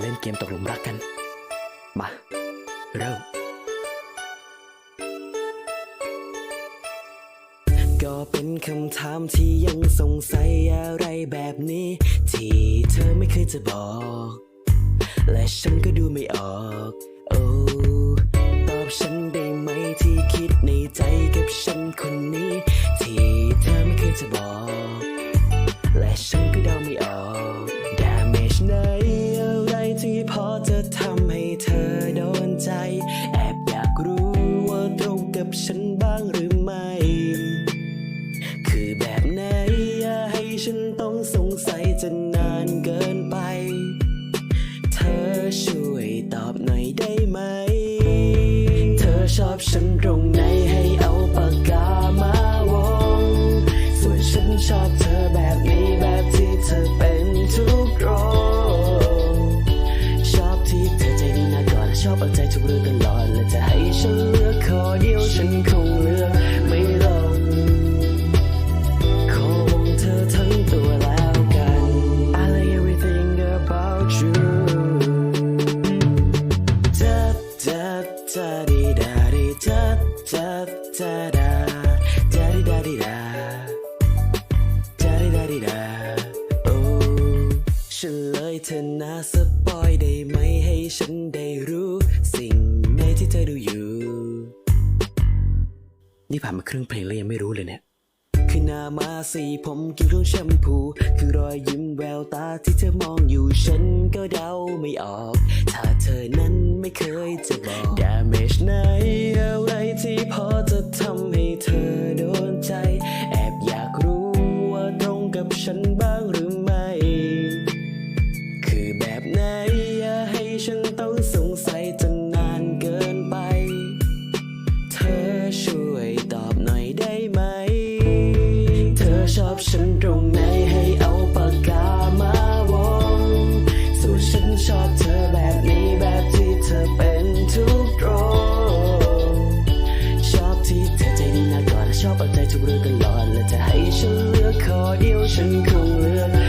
เล่นเกมตกหลุมรักกัน มาเริ่ม ก็เป็นคำถามที่ยังสงสัยอะไรแบบนี้ ที่เธอไม่เคยจะบอก และฉันก็ดูไม่ออก โอ้ตอบฉันได้ไหมที่คิดในใจกับฉันคนนี้ กับฉันบ้างหรือไม่ คือแบบไหนอย่าให้ฉันต้องสงสัยจนนานเกินไป เธอช่วยตอบหน่อยได้ไหม เธอชอบฉันตรงไหนให้เอาปากกามาวง ส่วนฉันชอบเธอแบบนี้แบบที่เธอเป็นทุกรงชอบที่เธอใจดีนะก่อน ชอบเอาใจทุกเรื่อง นคงเลือกไม่ลงขอวงเธอทั้งตัวแล้วกัน I like everything about you จัดจัดจัดดีดาดีจัดจัดจัดดาจัดดีดาดีดาจัดดีดาดีดาโอ้ฉันเลยเธอนะสปอยได้ไหมให้ฉันได้รู้สิ่งไหนที่เธอดูอยู่ นี่ผ่านมาครึ่งเพลงแล้วยังไม่รู้เลยเนี่ย คือหน้ามาสีผมกินเครื่องแชมพู คือรอยยิ้มแววตาที่เธอมองอยู่ฉันก็เดาไม่ออก ถ้าเธอนั้นไม่เคยจะบอก damage ไหนอะไรที่พอจะ อบฉันตรงไหนให้เอาปากกามาวงสู้ฉันชอบเธอแบบนี้แบบที่เธอเป็นทุกตรงชอบที่เธอใจดีนะก่อนและชอบเอาใจทุกเรื่องตลอดและจะให้ฉันเลือกขอเดียวฉันคงเลือก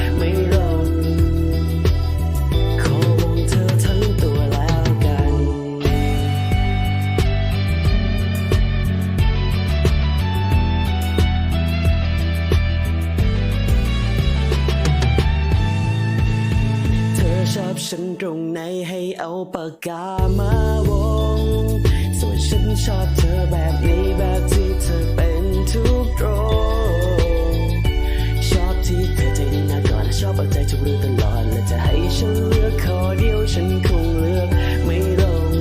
ชอบฉันตรงไหนให้เอาปากกามาวง ส่วนฉันชอบเธอแบบนี้แบบที่เธอเป็นทุกตรงชอบที่เธอใจดีนะก่อนชอบเอาใจทุกเรื่องตลอดและจะให้ฉันเลือกขอเดียวฉันคงเลือกไม่ลง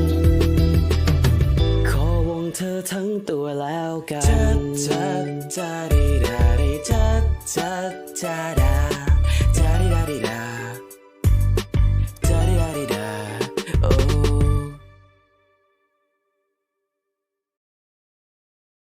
ขอวงเธอทั้งตัวแล้วกันจัดจัดจัดดีดาดีจัดจัดจัดดา